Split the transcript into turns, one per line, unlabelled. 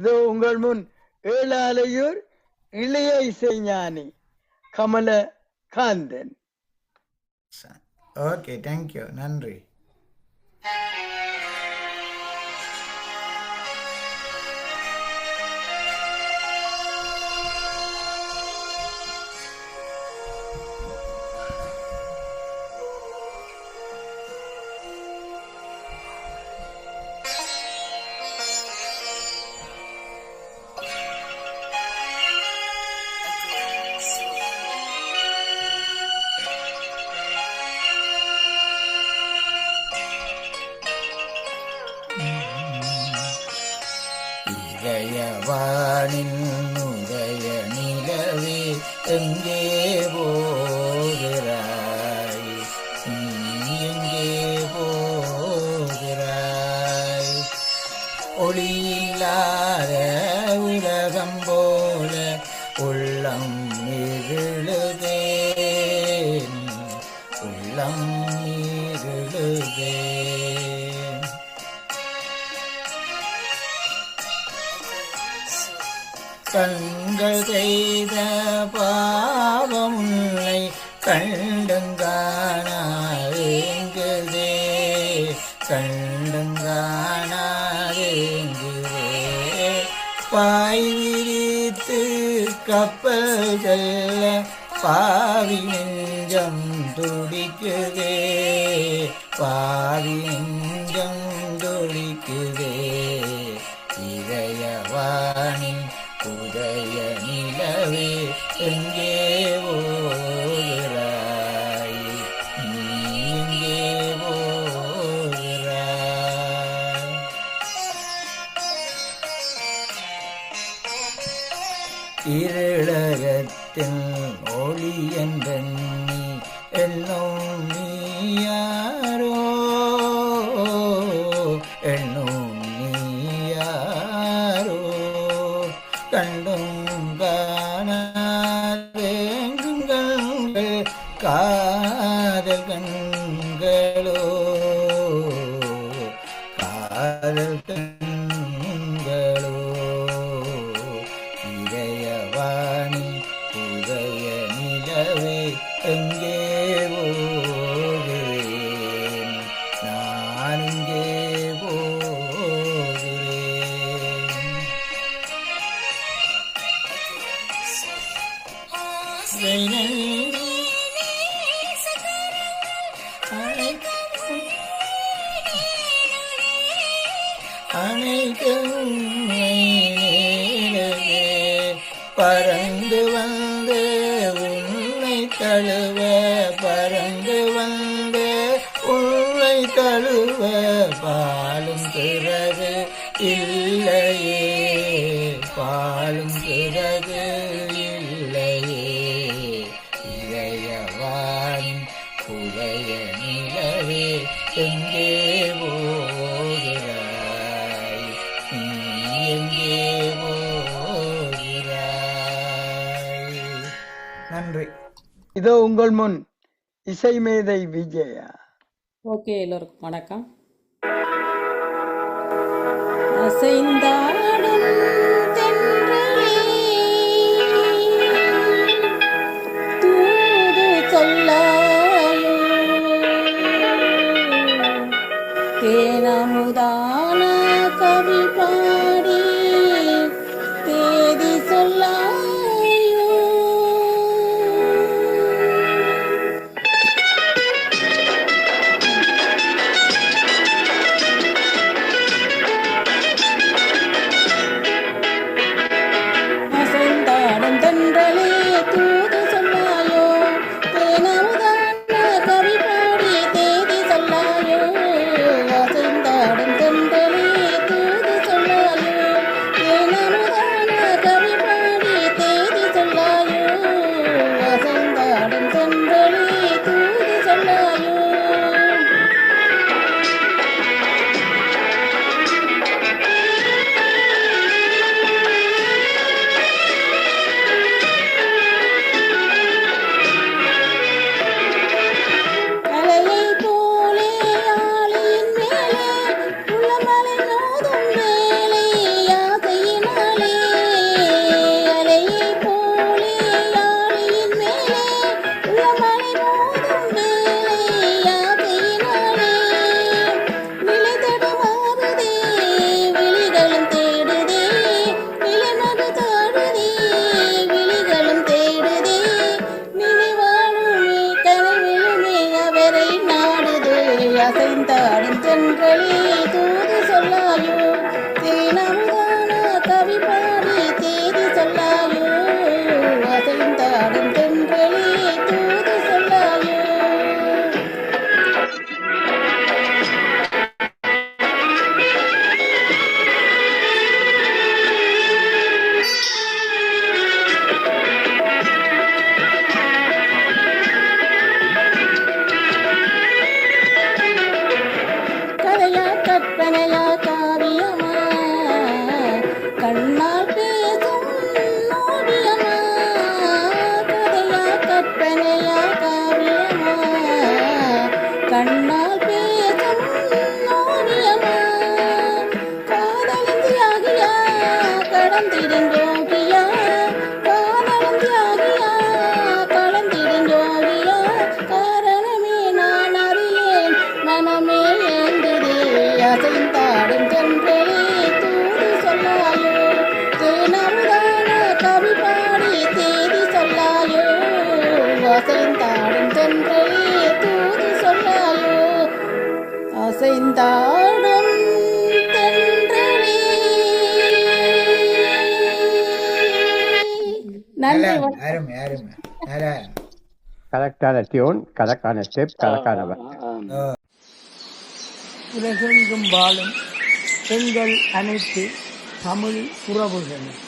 இதோ உங்கள் முன் ஏழாலையூர் இளைய இசைஞானி கமல காந்தன்
ஓகே தேங்க்யூ நன்றி. இதயவானின் உதய நிலவே எங்கே போகிறாய்? நீ எங்கே போகிறாய்? ஒளியில்லா கண்கள் செய்த பாவம் உன்னை கண்டுங்கானேங்குதே கண்டுங்கானாதேங்குதே பாய் விரித்து கப்பல் செல்ல பாவி நெஞ்சம் துடிக்குதே பாவி நெஞ்சம் துடிக்குதே. இதயவானின் உதய நிலவே எங்கே ஓகிறாய் நீ எங்கே ஓகிறாய் இருளகத்தின் ஒளி என்ற நீ நீயாரோ நீயா? I don't think. தழுவ பறந்து வந்து உள்ளை தழுவ பாலும் பிறகு இல்லையே பாலும் பிறகு இல்லையே. இதயவான் புதைய நிலவே எங்கே போகிறாய்? எங்கே போகிறாய்? நன்றி.
இதோ உங்கள் முன் இசை மேதை விஜயா.
ஓகே எல்லோருக்கும் வணக்கம். அசைந்தாடும் தூது சொல்லாயோ. தேனமுதான கவி கண்ணால் பேசும் நோரியமா காதலின் தியாகியா கடந்திடும் யோகியா காதலின் தியாகியா கடந்திடும் யோகியா காரணமே நான் அறியேன். மனமே ஏந்திரே அசைந்தாடும் சென்றே தூது சொல்லாயோ? தேனமுதான கவி பாடி தேதி சொல்லாயோ? அசைந்தாடும்
சென்றே நல்லா
கரெக்டான டியூன் கரெக்டான ஸ்டெப் கரெக்டான
உலகெங்கும் வாழும் எங்கள் அனைத்து தமிழ் உறவுகளும்.